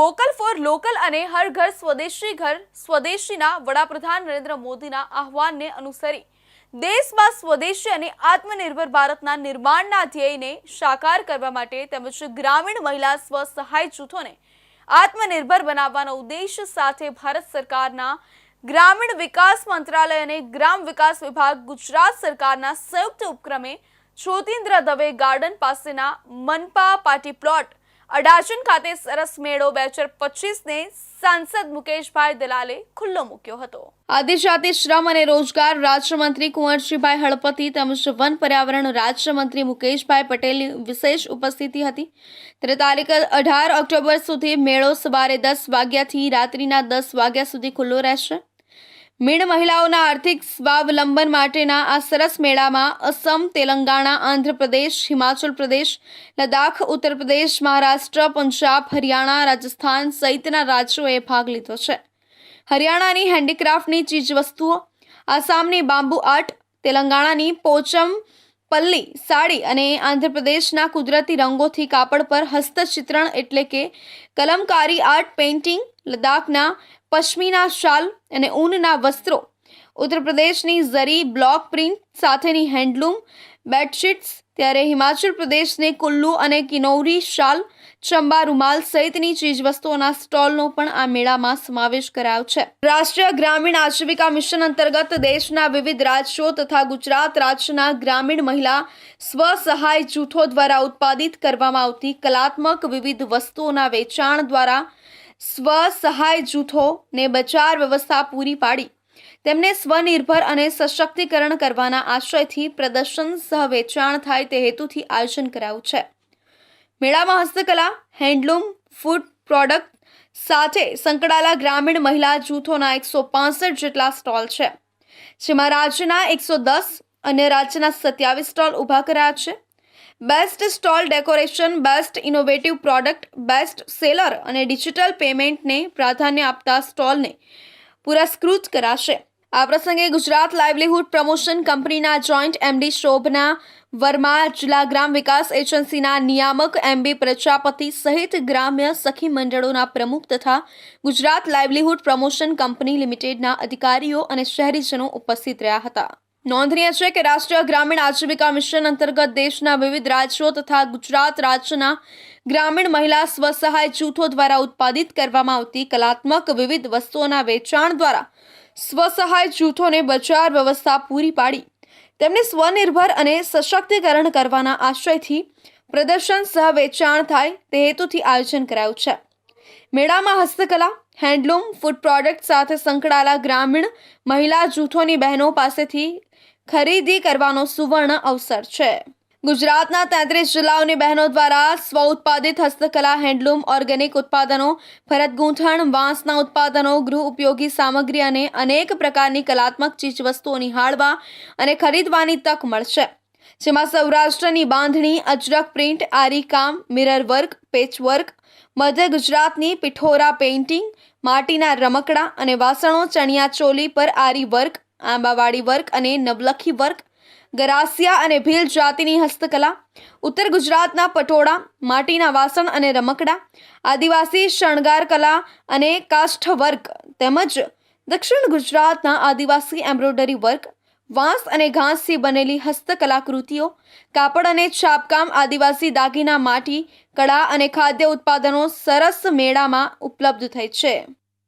Vocal for local અને હર ઘર સ્વદેશી ઘર સ્વદેશીના વડાપ્રધાન નરેન્દ્ર મોદીના આહવાનને અનુસરી દેશમાં સ્વદેશી અને આત્મનિર્ભર ભારતના નિર્માણના ધ્યેયને સાકાર કરવા માટે તેમજ ગ્રામીણ મહિલા સ્વ સહાય જૂથોને આત્મનિર્ભર બનાવવાના ઉદ્દેશ સાથે ભારત સરકારના ગ્રામીણ વિકાસ મંત્રાલય અને ગ્રામ વિકાસ વિભાગ ગુજરાત સરકારના સંયુક્ત ઉપક્રમે જ્યોતિન્દ્ર દવે ગાર્ડન પાસેના મનપા પાર્ટી પ્લોટ અડાજણ ખાતે સરસ મેળો બે હજાર પચીસને સાંસદ મુકેશભાઈ દલાલે ખુલ્લો મૂક્યો હતો. આદિજાતિ શ્રમ અને રોજગાર રાજ્યમંત્રી કુંવરજીભાઈ હળપતિ તેમજ વન પર્યાવરણ રાજ્યમંત્રી મુકેશભાઈ પટેલની વિશેષ ઉપસ્થિતિ હતી. ત્યારે તારીખ અઢાર ઓક્ટોબર સુધી મેળો સવારે દસ વાગ્યાથી રાત્રિના દસ વાગ્યા સુધી ખુલ્લો રહેશે. મીણ મહિલાઓના આર્થિક સ્વાવલંબન માટેના આ સરસ મેળામાં અસમ, તેલંગાણા, આંધ્રપ્રદેશ, હિમાચલ પ્રદેશ, લદ્દાખ, ઉત્તર પ્રદેશ, મહારાષ્ટ્ર, પંજાબ, હરિયાણા, રાજસ્થાન સહિતના રાજ્યોએ ભાગ લીધો છે. હરિયાણાની હેન્ડીક્રાફ્ટની ચીજવસ્તુઓ, આસામની બાંબુ આર્ટ, તેલંગાણાની પોચમ પલ્લી સાડી અને આંધ્રપ્રદેશના કુદરતી રંગોથી કાપડ પર હસ્તચિત્રણ એટલે કે કલમકારી આર્ટ પેઇન્ટિંગ, લદ્દાખના પશ્મિના શાલ અને ઊનના વસ્ત્રો. ઉત્તર પ્રદેશની ઝરી બ્લોક પ્રિન્ટ સાથેની હેન્ડલૂમ, બેડશીટ્સ, ત્યારે હિમાચલ પ્રદેશને કુલ્લુ અને કિનૌરી શાલ, ચંબા રૂમાલ સહિતની ચીજવસ્તુઓના સ્ટોલનો પણ આ મેળામાં સમાવેશ કરાયો છે. રાષ્ટ્રીય ગ્રામીણ આજીવિકા મિશન અંતર્ગત દેશના વિવિધ રાજ્યો તથા ગુજરાત રાજ્યના ગ્રામીણ મહિલા સ્વ સહાય જૂથો દ્વારા ઉત્પાદિત કરવામાં આવતી કલાત્મક વિવિધ વસ્તુઓના વેચાણ દ્વારા સ્વ સહાય જૂથોને બજાર વ્યવસ્થા પૂરી પાડી. તેમને સ્વનિર્ભર અને સશક્તિકરણ કરવાના આશયથી પ્રદર્શન સહ વેચાણ થાય તે હેતુથી આયોજન કરાયું છે. મેળામાં હસ્તકલા, હેન્ડલૂમ, ફૂડ પ્રોડક્ટ સાથે સંકળાયેલા ગ્રામીણ મહિલા જૂથોના એકસો પાસઠ જેટલા સ્ટોલ છે. જેમાં રાજ્યના એકસો દસ અને રાજ્યના સત્યાવીસ સ્ટોલ ઊભા કરાયા છે. Best stall decoration, best innovative product, best seller અને ડિજિટલ પેમેન્ટને પ્રાધાન્ય આપતા સ્ટોલને પુરસ્કૃત કરાશે. આ પ્રસંગે ગુજરાત લાઇવલીહુડ પ્રમોશન કંપનીના જોઈન્ટ એમડી શોભના વર્મા, જિલ્લા ગ્રામ વિકાસ એજન્સીના નિયામક એમબી પ્રજાપતિ સહિત ગ્રામ્ય સખી મંડળોના પ્રમુખ તથા ગુજરાત લાઇવલીહુડ પ્રમોશન કંપની લિમિટેડના અધિકારીઓ અને શહેરીજનો ઉપસ્થિત રહ્યા હતા. નોંધનીય છે કે રાષ્ટ્રીય ગ્રામીણ આજીવિકા મિશન અંતર્ગત દેશના વિવિધ રાજ્યો તથા ગુજરાત રાજ્યના ગ્રામીણ મહિલા સ્વસહાય જૂથો દ્વારા ઉત્પાદિત કરવામાં આવતી કલાત્મક વિવિધ વસ્તુઓના વેચાણ દ્વારા સ્વસહાય જૂથોને બજાર વ્યવસ્થા પૂરી પાડી. તેમને સ્વનિર્ભર અને સશક્તિકરણ કરવાના આશયથી પ્રદર્શન સહ વેચાણ થાય તે હેતુથી આયોજન કરાયું છે. મેળામાં હસ્તકલા, હેન્ડલૂમ, ફૂડ પ્રોડક્ટ સાથે સંકળાયેલા ગ્રામીણ મહિલા જૂથોની બહેનો પાસેથી ખરીદી કરવાનો સુવર્ણ અવસર છે. ગુજરાતના તેત્રીસ જિલ્લાઓની બહેનો દ્વારા સ્વ ઉત્પાદિત હસ્તકલા, હેન્ડલૂમ, ઓર્ગેનિક ઉત્પાદનો ફરત ગૂંથણ, વાંસના ઉત્પાદનો, ગૃહ ઉપયોગી સામગ્રી અને અનેક પ્રકારની કલાત્મક ચીજવસ્તુઓ નિહાળવા અને ખરીદવાની તક મળશે. જેમાં સૌરાષ્ટ્રની બાંધણી અજરક પ્રિન્ટ, આરીકામ, મિરર વર્ક, પેચવર્ક, મધ્ય ગુજરાતની પિઠોરા પેઇન્ટિંગ, માટીના રમકડા અને વાસણો, ચણિયા ચોલી પર આરી વર્ક આંબાવાડી વર્ક અને નવલખી વર્ક ગરાસિયા અને ભીલ જાતિની હસ્તકલા, ઉત્તર ગુજરાતના પટોળા, માટીના વાસણ અને રમકડા, આદિવાસી શણગાર કલા અને કાષ્ઠ વર્ક તેમજ દક્ષિણ ગુજરાતના આદિવાસી એમ્બ્રોઇડરી વર્ક વાંસ અને ઘાસથી બનેલી હસ્તકલાકૃતિઓ, કાપડ અને છાપકામ, આદિવાસી દાગીના, માટી, કળા અને ખાદ્ય ઉત્પાદનો સરસ મેળામાં ઉપલબ્ધ થઈ છે.